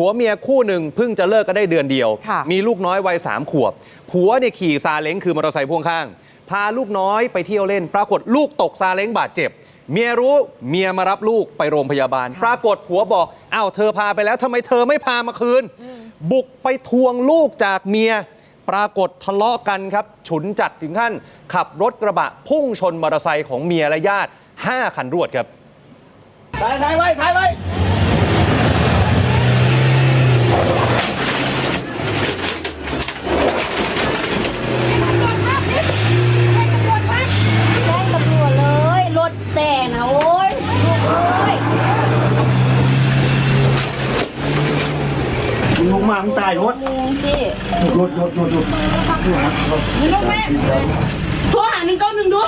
ผัวเมียคู่หนึ่งเพิ่งจะเลิกกันได้เดือนเดียว ค่ะ มีลูกน้อยวัยสามขวบ ผัวเนี่ยขี่ซาเล้งคือมอเตอร์ไซค์พ่วงข้าง พาลูกน้อยไปเที่ยวเล่น ปรากฏลูกตกซาเล้งบาดเจ็บ เมียรู้เมียมารับลูกไปโรงพยาบาล ปรากฏผัวบอกอ้าวเธอพาไปแล้วทำไมเธอไม่พามาคืน บุกไปทวงลูกจากเมีย ปรากฏทะเลาะกันครับ ฉุนจัดถึงขั้น ขับรถกระบะพุ่งชนมอเตอร์ไซค์ของเมียและญาติ 5 คันรวดครับ ถ่ายถ่ายไว้ถ่ายไว้ แจ้งตำรวจเลย รถแต่นะโอ้ยลูกเอ้ย มามึงตายรถสิรถรถรถรถโทรหาหนึ่งเก้าหนึ่งดู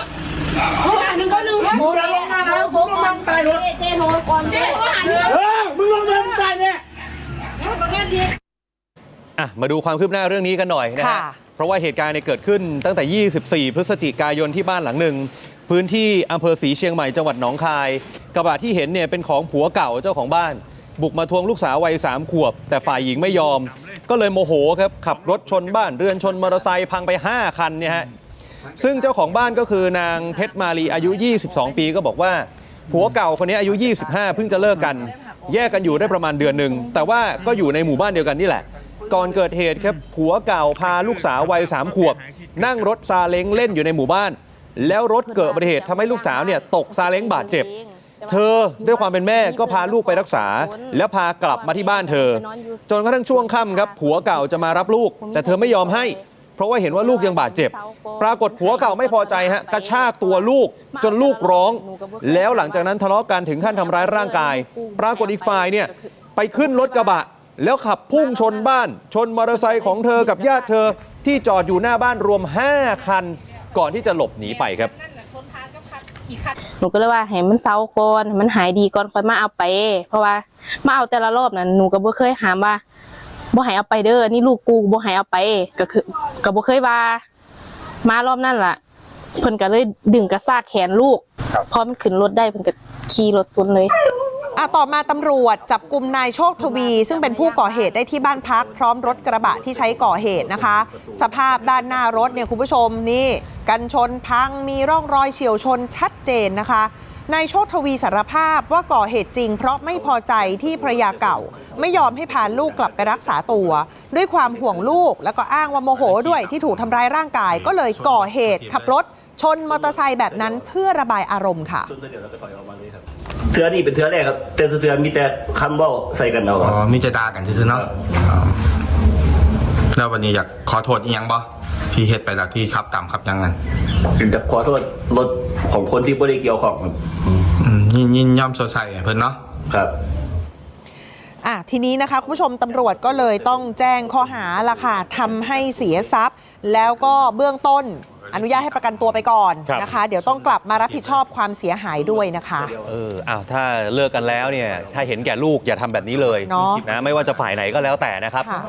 โทรหาหนึ่งเก้าหนึ่งมึงลงมาแล้วผมมามึงตายรถเจ๊โทรก่อนเจ๊โทรหาหนึ่งเออมึงลงมามึงตายเนี่ยอะมาดูความคืบหน้าเรื่องนี้กันหน่อยนะฮะเพราะว่าเหตุการณ์เนี่ยเกิดขึ้นตั้งแต่ 24 พฤศจิกายนที่บ้านหลังหนึ่งพื้นที่อำเภอศรีเชียงใหม่จังหวัดหนองคาย กระบะที่เห็นเนี่ยเป็นของผัวเก่าเจ้าของบ้าน บุกมาทวงลูกสาววัย3ขวบ แต่ฝ่ายหญิงไม่ยอม ก็เลยโมโหครับขับรถชนบ้านเรือนชนมอเตอร์ไซค์พังไป 5 คันเนี่ยฮะซึ่งเจ้าของบ้านก็คือนางเพชรมาลีอายุ 22 ปีก็บอกว่าผัวเก่าคนนี้อายุ 25 เพิ่งจะเลิกกัน แยกกันอยู่ได้ประมาณเดือนหนึ่งแต่ว่าก็อยู่ในหมู่บ้านเดียวกันนี่แหละ ก่อนเกิดเหตุครับผัวเก่าพาลูกสาววัยสามขวบ นั่งรถซาเล้งเล่นอยู่ในหมู่บ้าน แล้วรถเกิดอุบัติเหตุทำให้ลูกสาวเนี่ยตกซาเล้งบาดเจ็บ เธอด้วยความเป็นแม่ก็พาลูกไปรักษา แล้วพากลับมาที่บ้านเธอ จนกระทั่งช่วงค่ำครับผัวเก่าจะมารับลูก แต่เธอไม่ยอมให้ เพราะว่าเห็นว่าลูกยังบาดเจ็บ ปรากฏผัวเก่าไม่พอใจฮะกระชากตัวลูกจนลูกร้อง แล้วหลังจากนั้นทะเลาะกันถึงขั้นทำร้ายร่างกาย ปรากฏอีกฝ่ายเนี่ยไปขึ้นรถกระบะ แล้วขับพุ่งชนบ้าน ชนมอเตอร์ไซค์ของเธอกับญาติเธอที่จอดอยู่หน้าบ้านรวม 5 คัน ก่อนที่จะหลบหนีไปครับ หนูก็เลยว่าให้มันเศร้าก่อนให้มันหายดีก่อนค่อยมาเอาไป เพราะว่ามาเอาแต่ละรอบนั้นหนูก็บ่เคยหามว่าบ่ให้เอาไปเด้อนี่ลูกกูบ่ให้เอาไปก็คือก็บ่เคยว่า มารอบนั้นล่ะเพิ่นก็เลยดึงกระซากแขนลูกพอมันขึ้นรถได้เพิ่นก็ขี่รถชนเลย อะต่อมาตำรวจจับกลุ่มนายโชคทวี ซึ่งเป็นผู้ก่อเหตุได้ที่บ้านพัก พร้อมรถกระบะที่ใช้ก่อเหตุนะคะ สภาพด้านหน้ารถเนี่ยคุณผู้ชมนี่ กันชนพังมีร่องรอยเฉียวชนชัดเจนนะคะนายโชคทวีสารภาพว่าก่อเหตุจริง เพราะไม่พอใจที่ภรรยาเก่า ไม่ยอมให้พาลูกกลับไปรักษาตัว ด้วยความห่วงลูกแล้วก็อ้างว่าโมโหด้วยที่ถูกทำร้ายร่างกายก็เลยก่อเหตุขับรถ ชนมอเตอร์ไซค์แบบนั้นเพื่อระบายอารมณ์ค่ะ เทือนี่เป็นเทือแรกครับ แต่เทือมีแต่คำเว่าใส่กันเอาอ๋ครับอมีจะด่ากันซื่อๆเนาะอ๋อแล้ววันนี้อยากขอโทษอีกยังบ่ที่เฮ็ดไปแล้วที่ขับตามขับยังไงแต่ขอโทษรถของคนที่บริเกี่ยวของครับอืมยินยินย่อมสดใสให้เพิ่นเนาะครับอะทีนี้นะคะคุณผู้ชมตำรวจก็เลยต้องแจ้งข้อหาละค่ะทำให้เสียทรัพย์ แล้วก็เบื้องต้น อนุญาตให้ประกันตัวไปก่อนครับ นะคะ เดี๋ยวต้องกลับมารับผิดชอบความเสียหายด้วยนะคะ เอออ้าวถ้าเลิกกันแล้วเนี่ย ถ้าเห็นแก่ลูกอย่าทำแบบนี้เลยเนาะ นะ ไม่ว่าจะฝ่ายไหนก็แล้วแต่นะครับ ค่ะ